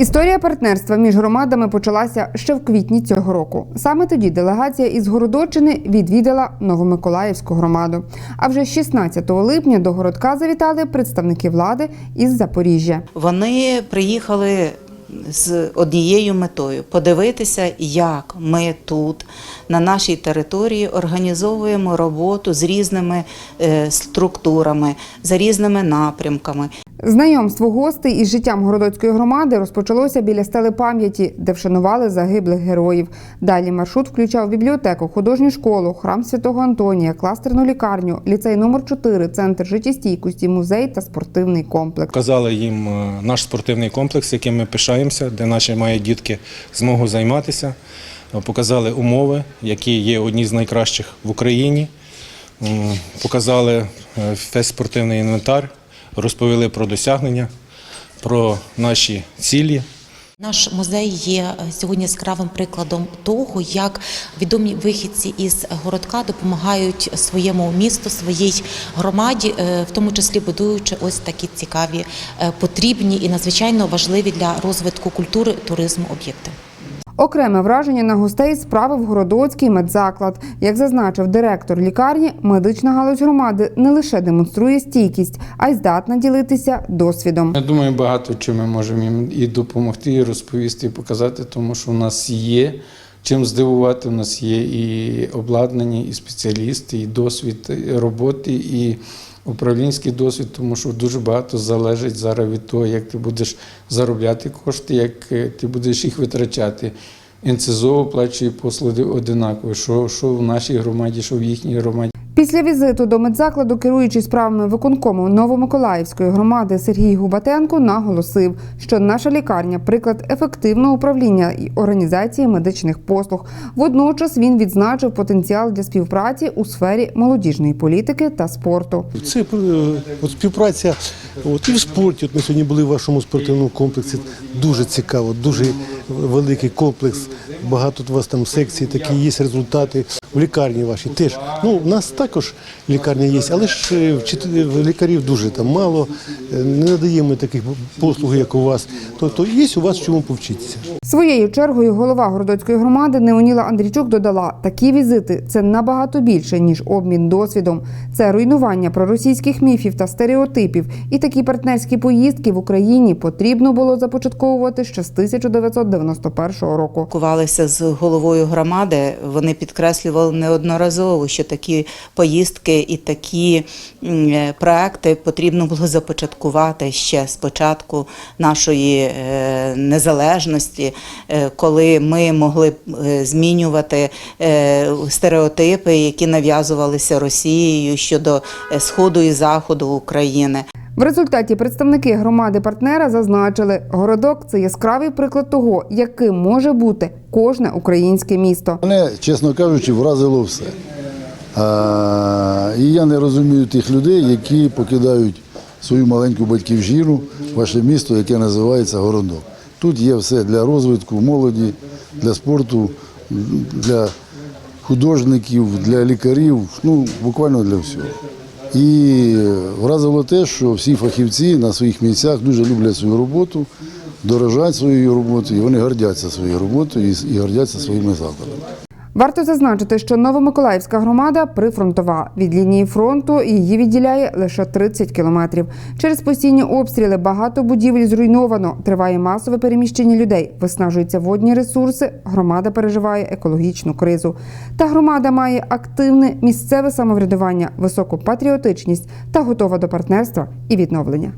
Історія партнерства між громадами почалася ще в квітні цього року. Саме тоді делегація із Городоччини відвідала Новомиколаївську громаду. А вже 16 липня до городка завітали представники влади із Запоріжжя. Вони приїхали з однією метою подивитися, як ми тут, на нашій території, організовуємо роботу з різними е, структурами, за різними напрямками. Знайомство гостей із життям городоцької громади розпочалося біля стели пам'яті, де вшанували загиблих героїв. Далі маршрут включав бібліотеку, художню школу, храм святого Антонія, кластерну лікарню, ліцей номер 4 центр життєстійкості, музей та спортивний комплекс. Показали їм е, наш спортивний комплекс, яким ми пишаємося, де наші мають дітки змогу займатися. Е, Показали умови, які є одні з найкращих в Україні. Показали е, весь спортивний інвентар, розповіли про досягнення, про наші цілі. Наш музей є е, сьогодні яскравим прикладом того, як відомі вихідці із городка допомагають своєму місту, своїй громаді, е, в тому числі будуючи ось такі цікаві, е, потрібні і надзвичайно важливі для розвитку культури туризму об'єкти. Окреме враження на гостей справив Городоцький медзаклад. Як зазначив директор лікарні, медична галузь громади не лише демонструє стійкість, а й здатна ділитися досвідом. Я думаю, багато чим ми можемо їм і допомогти, і розповісти, і показати, тому що у нас є чим здивувати. У нас є і обладнання, і спеціалісти, і досвід роботи, і управлінський досвід, тому що дуже багато залежить зараз від того, як ти будеш заробляти кошти, як е, ти будеш їх витрачати. НЦЗО оплачує послуги одинаково, що, що в нашій громаді, що в їхній громаді. Після візиту до медзакладу, керуючий справами виконкому Новомиколаївської громади Сергій Губатенко наголосив, що наша лікарня приклад ефективного управління і організації медичних послуг. Водночас він відзначив потенціал для співпраці у сфері молодіжної політики та спорту. Це е, от співпраця от, і в спорті. От ми сьогодні були в вашому спортивному комплексі. Дуже цікаво, дуже великий комплекс. Багато у вас там секцій, такі є результати. В лікарні вашій теж. Ну, у нас також лікарня є, але ж е, лікарів дуже там мало. Е, Не надаємо таких послуг, як у вас. Тобто є у вас чому повчитися. Своєю чергою голова Городоцької громади Неоніла Андрійчук додала, такі візити це набагато більше ніж обмін досвідом. Це руйнування проросійських міфів та стереотипів. І такі партнерські поїздки в Україні потрібно було започатковувати ще з 1991 року. Спілкувалися з головою громади. Вони підкреслювали неодноразово, що такі поїздки і такі е, проекти потрібно було започаткувати ще з початку нашої е, незалежності, е, коли ми могли змінювати стереотипи, які нав'язувалися Росією щодо сходу і заходу України. В результаті представники громади партнера зазначили, городок це яскравий приклад того, яким може бути кожне українське місто. Мене, чесно кажучи, вразило все. І я не розумію тих людей, які покидають свою маленьку батьківщину, ваше місто, яке називається Городок. Тут є все для розвитку молоді, для спорту, для художників, для лікарів, ну буквально для всього. І вразило те, що всі фахівці на своїх місцях дуже люблять свою роботу, дорожать своєю роботою, і вони гордяться своєю роботою і гордяться своїми закладами. Варто зазначити, що Новомиколаївська громада прифронтова. Від лінії фронту її відділяє лише 30 кілометрів. Через постійні обстріли багато будівель зруйновано. Триває масове переміщення людей, виснажуються водні ресурси. Громада переживає екологічну кризу. Та громада має активне місцеве самоврядування, високу патріотичність та готова до партнерства і відновлення.